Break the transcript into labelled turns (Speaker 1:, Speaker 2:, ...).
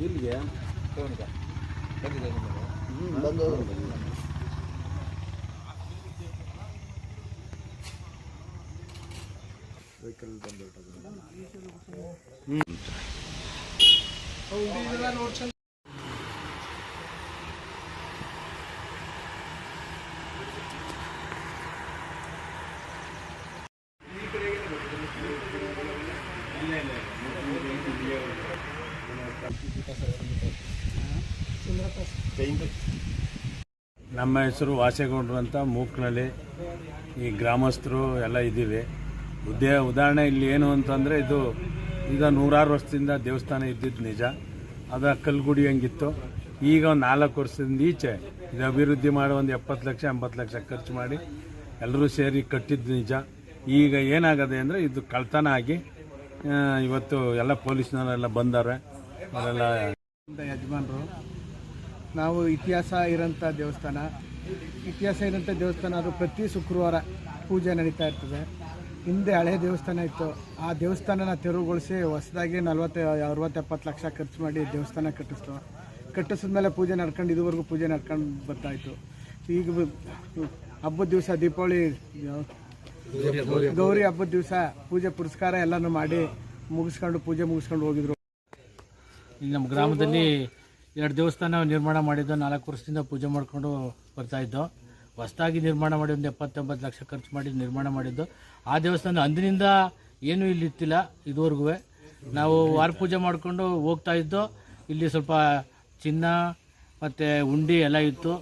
Speaker 1: ಇಲ್ಲಿಗೆ ಹ್ಞೂ ನಮ್ಮ ಹೆಸರು ವಾಸೇಗೌಡರು ಅಂತ ಮೂಕ್ನಲ್ಲಿ ಈ ಗ್ರಾಮಸ್ಥರು ಎಲ್ಲ ಇದ್ದೀವಿ. ಉದ್ದೇ ಉದಾಹರಣೆ ಇಲ್ಲಿ ಏನು ಅಂತಂದರೆ ಇದು ಈಗ ನೂರಾರು ವರ್ಷದಿಂದ ದೇವಸ್ಥಾನ ಇದ್ದಿದ್ದು ನಿಜ. ಅದು ಕಲ್ಗುಡಿ ಹಂಗಿತ್ತು? ಈಗ ಒಂದು ನಾಲ್ಕು ವರ್ಷದಿಂದ ಈಚೆ. ಇದು ಅಭಿವೃದ್ಧಿ ಮಾಡಿ ಒಂದು ಎಪ್ಪತ್ತು ಲಕ್ಷ, ಎಂಬತ್ತು ಲಕ್ಷ ಖರ್ಚು ಮಾಡಿ ಎಲ್ಲರೂ ಸೇರಿ ಕಟ್ಟಿದ್ದು ನಿಜ. ಈಗ ಏನಾಗದೆ ಅಂದರೆ ಇದು ಕಳ್ತನ ಆಗಿ ಇವತ್ತು ಎಲ್ಲ ಪೊಲೀಸ್ನವರೆಲ್ಲ ಬಂದಾರೆ. ಅವರೆಲ್ಲ
Speaker 2: ಯಜಮಾನರು. ನಾವು ಇತಿಹಾಸ ಇರೋಂಥ ದೇವಸ್ಥಾನ. ಇತಿಹಾಸ ಇರೋಂಥ ದೇವಸ್ಥಾನ ಅದು ಪ್ರತಿ ಶುಕ್ರವಾರ ಪೂಜೆ ನಡೀತಾ ಇರ್ತದೆ. ಹಿಂದೆ ಹಳೆ ದೇವಸ್ಥಾನ ಇತ್ತು. ಆ ದೇವಸ್ಥಾನನ ತೆರವುಗೊಳಿಸಿ ಹೊಸದಾಗಿ ನಲ್ವತ್ತು ಅರವತ್ತು ಎಪ್ಪತ್ತು ಲಕ್ಷ ಖರ್ಚು ಮಾಡಿ ದೇವಸ್ಥಾನ ಕಟ್ಟಿಸ್ತು. ಕಟ್ಟಿಸಿದ್ಮೇಲೆ ಪೂಜೆ ನಡ್ಕೊಂಡು ಇದುವರೆಗೂ ಪೂಜೆ ನಡ್ಕೊಂಡು ಬರ್ತಾಯಿತ್ತು ಈಗ ಹಬ್ಬದ ದಿವಸ ದೀಪಾವಳಿ ಗೌರಿ ಹಬ್ಬದ ದಿವಸ. ಪೂಜೆ ಪುರಸ್ಕಾರ ಎಲ್ಲನೂ ಮಾಡಿ ಮುಗಿಸ್ಕೊಂಡು ಪೂಜೆ ಮುಗಿಸ್ಕೊಂಡು ಹೋಗಿದ್ರು.
Speaker 3: ಇಲ್ಲಿ ನಮ್ಮ ಗ್ರಾಮದಲ್ಲಿ ಎರಡು ದೇವಸ್ಥಾನ ನಿರ್ಮಾಣ ಮಾಡಿದ್ದು ನಾಲ್ಕು ವರ್ಷದಿಂದ ಪೂಜೆ ಮಾಡಿಕೊಂಡು ಬರ್ತಾ ಇದ್ದೋ ಹೊಸದಾಗಿ ನಿರ್ಮಾಣ ಮಾಡಿ ಒಂದು ಎಪ್ಪತ್ತೊಂಬತ್ತು ಲಕ್ಷ ಖರ್ಚು ಮಾಡಿ ನಿರ್ಮಾಣ ಮಾಡಿದ್ದು. ಆ ದೇವಸ್ಥಾನ ಅಂದಿನಿಂದ ಏನೂ ಇಲ್ಲಿ ಇತ್ತಿಲ್ಲ ಇದುವರೆಗೂ ನಾವು ವಾರ ಪೂಜೆ ಮಾಡಿಕೊಂಡು ಹೋಗ್ತಾ ಇದ್ದೋ ಇಲ್ಲಿ ಸ್ವಲ್ಪ ಚಿನ್ನ ಮತ್ತು ಉಂಡಿ ಎಲ್ಲ ಇತ್ತು.